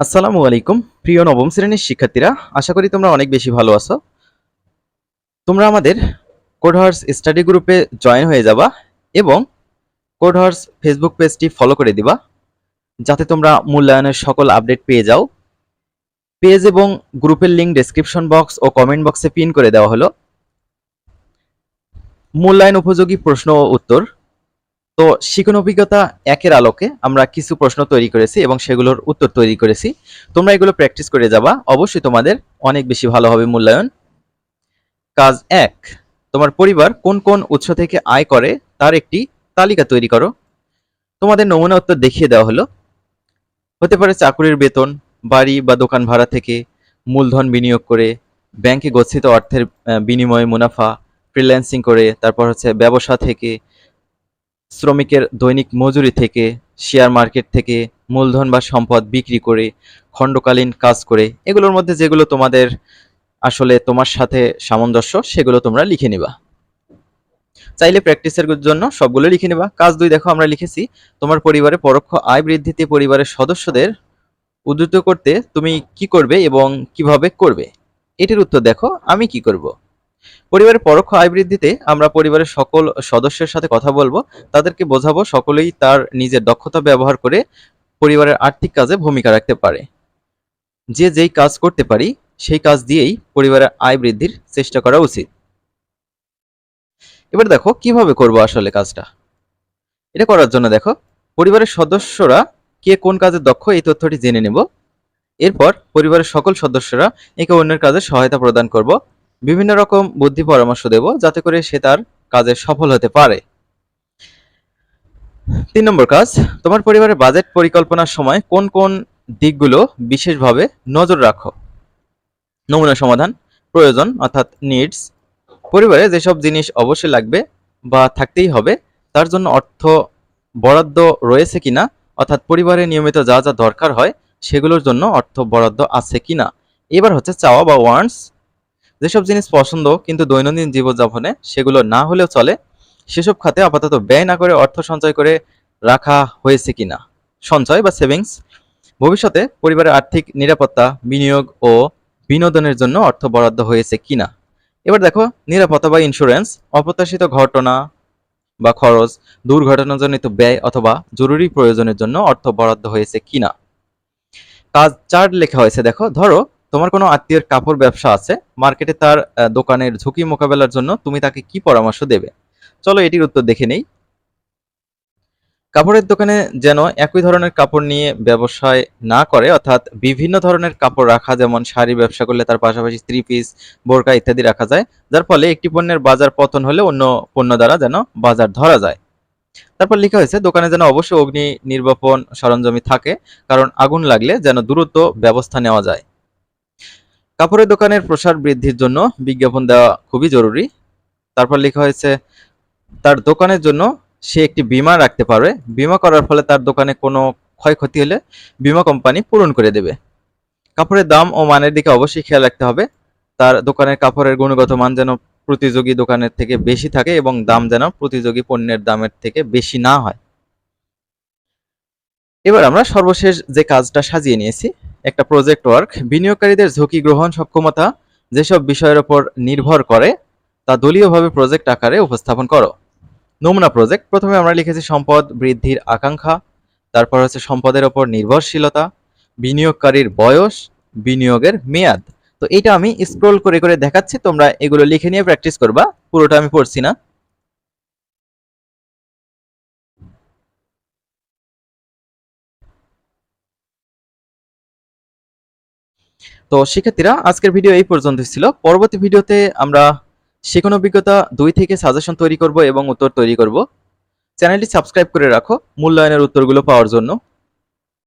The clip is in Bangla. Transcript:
আসসালামু আলাইকুম, প্রিয় নবম শ্রেণির শিক্ষার্থীরা, আশা করি তোমরা অনেক বেশি ভালো আছো। তোমরা আমাদের কোডহার্স স্টাডি গ্রুপে জয়েন হয়ে যাবা এবং কোডহার্স ফেসবুক পেজটি ফলো করে দিবা, যাতে তোমরা মূল্যায়নের সকল আপডেট পেয়ে যাও। পেজ এবং গ্রুপের লিঙ্ক ডেসক্রিপশন বক্স ও কমেন্ট বক্সে পিন করে দেওয়া হলো। মূল্যায়ন উপযোগী প্রশ্ন ও উত্তর তো শিখন অভিজ্ঞতা একের আলোকে আমরা কিছু প্রশ্ন তৈরি করেছি এবং সেগুলোর উত্তর তৈরি করেছি। তোমরা এগুলো প্র্যাকটিস করে যাবা। অবশ্যই তোমাদের অনেক বেশি ভালো হবে মূল্যায়ন। কাজ এক, তোমার পরিবার কোন কোন উৎস থেকে আয় করে তার একটি তালিকা তৈরি করো। তোমাদের নমুনা উত্তর দেখিয়ে দেওয়া হলো। হতে পারে চাকুরির বেতন, বাড়ি বা দোকান ভাড়া থেকে মূলধন বিনিয়োগ করে, ব্যাংকে গচ্ছিত অর্থের বিনিময়ে মুনাফা ফ্রিল্যান্সিং করে, তারপর হচ্ছে ব্যবসা থেকে শ্রমিকের দৈনিক মজুরি থেকে শেয়ার মার্কেট থেকে মূলধন বা সম্পদ বিক্রি করে, খণ্ডকালীন কাজ করে, এগুলোর মধ্যে যেগুলো তোমাদের আসলে তোমার সাথে সামঞ্জস্য, সেগুলো তোমরা লিখে নিবা। চাইলে প্র্যাকটিসের জন্য সবগুলো লিখে নিবা। কাজ দুই দেখো, আমরা লিখেছি, তোমার পরিবারে পরোক্ষ আয় বৃদ্ধিতে পরিবারের সদস্যদের উদ্ধৃত করতে তুমি কি করবে এবং কীভাবে করবে? এটির উত্তর দেখো, আমি কি করব? পরিবারের পরোক্ষ আয় বৃদ্ধিতে আমরা পরিবারের সকল সদস্যের সাথে কথা বলব। তাদেরকে বোঝাবো সকলেই তার নিজের দক্ষতা ব্যবহার করে পরিবারের আর্থিক কাজে ভূমিকা রাখতে পারে। যে যেই কাজ করতে পারি, সেই কাজ দিয়েই পরিবারের আয় বৃদ্ধির চেষ্টা করা উচিত। এবার দেখো, কীভাবে করব আসলে কাজটা? এটা করার জন্য দেখো, পরিবারের সদস্যরা কে কোন কাজে দক্ষ, এই তথ্যটি জেনে নেব। এরপর পরিবারের সকল সদস্যরা একে অন্যের কাজে সহায়তা প্রদান করব। বিভিন্ন রকম বুদ্ধি পরামর্শ দেব যাতে করে সে তার কাজে সফল হতে পারে। তিন নম্বর কাজ, তোমার পরিবারের বাজেট পরিকল্পনার সময় কোন কোন দিকগুলো বিশেষভাবে নজর রাখো? নমুনা সমাধান, প্রয়োজন অর্থাৎ নিডস পরিবারে যেসব জিনিস অবশ্যই লাগবে বা থাকতেই হবে, তার জন্য অর্থ বরাদ্দ রয়েছে কিনা, অর্থাৎ পরিবারে নিয়মিত যা যা দরকার হয়, সেগুলোর জন্য অর্থ বরাদ্দ আছে কিনা। এবার হচ্ছে চাওয়া বা ওয়ান্টস যেসব জিনিস পছন্দ কিন্তু দৈনন্দিন জীবনযাপনে সেগুলো না হলেও চলে, সেসব খাতে আপাতত ব্যয় না করে অর্থ সঞ্চয় করে রাখা হয়েছে কিনা, সঞ্চয় বা সেভিংস ভবিষ্যতে পরিবারের আর্থিক নিরাপত্তা, বিনিয়োগ ও বিনোদনের জন্য অর্থ বরাদ্দ হয়েছে কিনা। এবার দেখো, নিরাপত্তা বা ইন্স্যুরেন্স অপ্রত্যাশিত ঘটনা বা খরচ, দুর্ঘটনাজনিত ব্যয় অথবা জরুরি প্রয়োজনের জন্য অর্থ বরাদ্দ হয়েছে কিনা। কাজ চার্ট লেখা হয়েছে, দেখো, ধরো তোমার কোনো আত্মীয়ের কাপড় ব্যবসা আছে? মার্কেটে তার দোকানের ঝুঁকি মোকাবেলার জন্য তুমি তাকে কি পরামর্শ দেবে? চলো এটির উত্তর দেখে নেই। কাপড়ের দোকানে যেন একই ধরনের কাপড় নিয়ে ব্যবসায় না করে, অর্থাৎ বিভিন্ন ধরনের কাপড় রাখা, যেমন শাড়ি ব্যবসা করলে তার পাশাপাশি থ্রি পিস বোরকা ইত্যাদি রাখা যায়, যার ফলে একটি পণ্যের বাজার পতন হলে অন্য পণ্য দ্বারা যেন বাজার ধরা যায়। তারপর লেখা হয়েছে, দোকানে যেন অবশ্যই অগ্নি, নির্বাপন সরঞ্জামি থাকে, কারণ আগুন লাগলে যেন দ্রুত ব্যবস্থা নেওয়া যায়। কাপড়ের দোকানের প্রসার বৃদ্ধির জন্য বিজ্ঞাপন দেওয়া খুবই জরুরি। তারপর লেখা হয়েছে, তার দোকানের জন্য সে একটি বীমা রাখতে পারবে। বিমা করার ফলে তার দোকানে কোনো ক্ষয়ক্ষতি হলে বীমা কোম্পানি পূরণ করে দেবে। কাপড়ের দাম ও মানের দিকে অবশ্যই খেয়াল রাখতে হবে। তার দোকানের কাপড়ের গুণগত মান যেন প্রতিযোগী দোকানের থেকে বেশি থাকে এবং দাম যেন প্রতিযোগী পণ্যের দামের থেকে বেশি না হয়। এবার আমরা সর্বশেষ যে কাজটা সাজিয়ে নিয়েছি একটা প্রজেক্ট ওয়ার্ক বিনিয়োগকারীদের ঝুঁকি গ্রহণ সক্ষমতা, যেসব বিষয়ের উপর নির্ভর করে, তা দলীয়ভাবে প্রজেক্ট আকারে উপস্থাপন করো। নমুনা প্রজেক্ট প্রথমে আমরা লিখেছি সম্পদ বৃদ্ধির আকাঙ্ক্ষা, তারপর হচ্ছে সম্পদের ওপর নির্ভরশীলতা, বিনিয়োগকারীর বয়স, বিনিয়োগের মেয়াদ। তো এটা আমি স্ক্রোল করে করে দেখাচ্ছি, তোমরা এগুলো লিখে নিয়ে প্র্যাকটিস করবা, পুরোটা আমি পড়ছি না। তো শিক্ষার্থীরা, আজকের ভিডিও এই পর্যন্ত ছিল। পরবর্তী ভিডিওতে আমরা শেখানো অভিজ্ঞতা দুই থেকে সাজেশন তৈরি করব এবং উত্তর তৈরি করব। চ্যানেলটি সাবস্ক্রাইব করে রাখো। মূল্যায়নের উত্তরগুলো পাওয়ার জন্য।